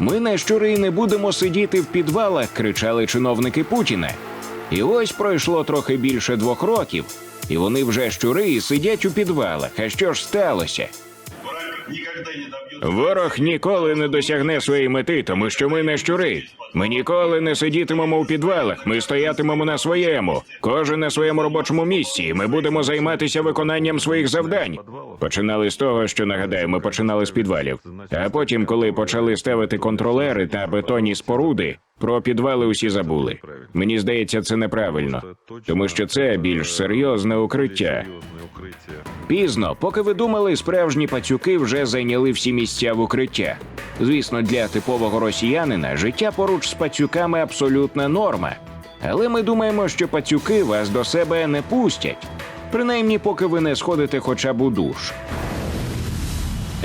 Ми не щури не будемо сидіти в підвалах, кричали чиновники Путіна. І ось пройшло трохи більше двох років, і вони вже щури і сидять у підвалах. А що ж сталося? Ворог ніколи не досягне своєї мети, тому що ми не щури. Ми ніколи не сидітимемо у підвалах. Ми стоятимемо на своєму, кожен на своєму робочому місці. і Ми будемо займатися виконанням своїх завдань. Починали з того, що нагадаю, ми починали з підвалів. А потім, коли почали ставити контролери та бетонні споруди, про підвали усі забули. Мені здається, це неправильно, тому що це більш серйозне укриття. Пізно, поки ви думали, справжні пацюки вже зайняли всі місця в укриття. Звісно, для типового росіянина життя поруч з пацюками абсолютна норма. Але ми думаємо, що пацюки вас до себе не пустять. Принаймні, поки ви не сходите хоча б у душ.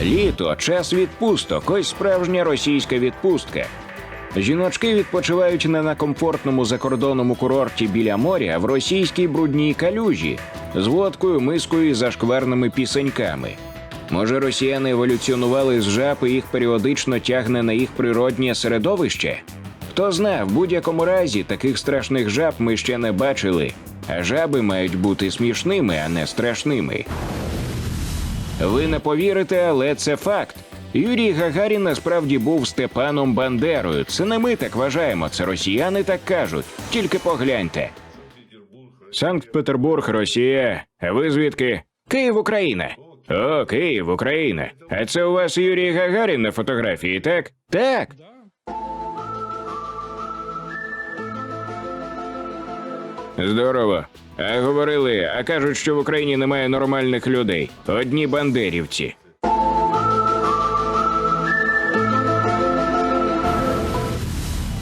Літо час відпусток, ось справжня російська відпустка. Жіночки відпочивають не на комфортному закордонному курорті біля моря, в російській брудній калюжі з водкою, мискою і зашкварними пісеньками. Може, росіяни еволюціонували з жаб і їх періодично тягне на їх природнє середовище? Хто зна, в будь-якому разі таких страшних жаб ми ще не бачили, а жаби мають бути смішними, а не страшними. Ви не повірите, але це факт. Юрій Гагарін насправді був Степаном Бандерою. Це не ми так вважаємо, це росіяни так кажуть. Тільки погляньте. Санкт-Петербург, Росія. А ви звідки? Київ, Україна. О, Київ, Україна. А це у вас Юрій Гагарін на фотографії, так? Так. Здорово. А говорили, а кажуть, що в Україні немає нормальних людей. Одні бандерівці.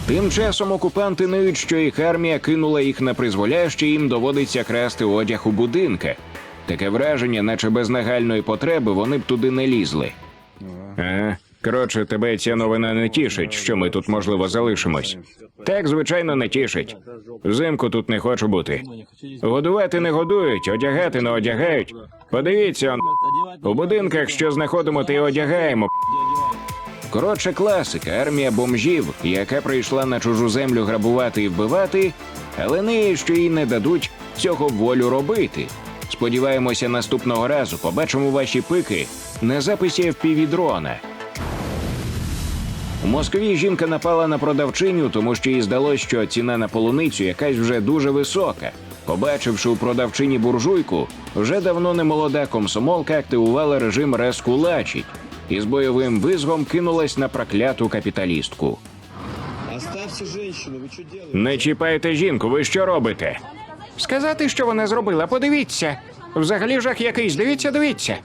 Тим часом окупанти ниють, що їх армія кинула їх на призволяще, їм доводиться красти одяг у будинках. Таке враження, наче без нагальної потреби, вони б туди не лізли. Ага. Коротше, тебе ця новина не тішить, що ми тут можливо залишимось. Так, звичайно, не тішить. Взимку тут не хочу бути. Годувати не годують, одягати не одягають. Подивіться, у будинках, що знаходимо, й одягаємо. Коротше, класика, армія бомжів, яка прийшла на чужу землю грабувати і вбивати, але не що їй не дадуть цього волю робити. Сподіваємося, наступного разу побачимо ваші пики на записі FPV-дрона. У Москві жінка напала на продавчиню, тому що їй здалось, що ціна на полуницю якась вже дуже висока. Побачивши у продавчині буржуйку, вже давно не молода комсомолка активувала режим «Резкулачить» і з бойовим визгом кинулась на прокляту капіталістку. Не чіпайте жінку, ви що робите? Сказати, що вона зробила, подивіться. Взагалі жах якийсь, дивіться, дивіться.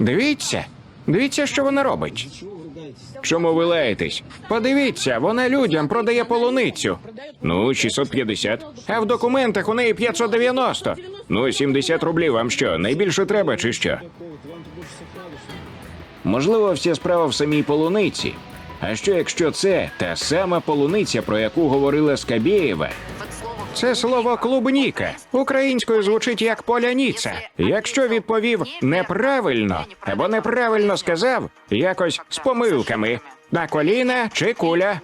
Дивіться, дивіться, що вона робить. Чому ви лаєтесь? Подивіться, вона людям продає полуницю. Ну, 650. А в документах у неї 590. Ну, 70 рублів вам що? Найбільше треба чи що? Можливо, вся справа в самій полуниці. А що якщо це та сама полуниця, про яку говорила Скабєєва? Це слово клубніка українською звучить як поляніця. Якщо відповів неправильно або неправильно сказав, якось з помилками на коліна чи куля.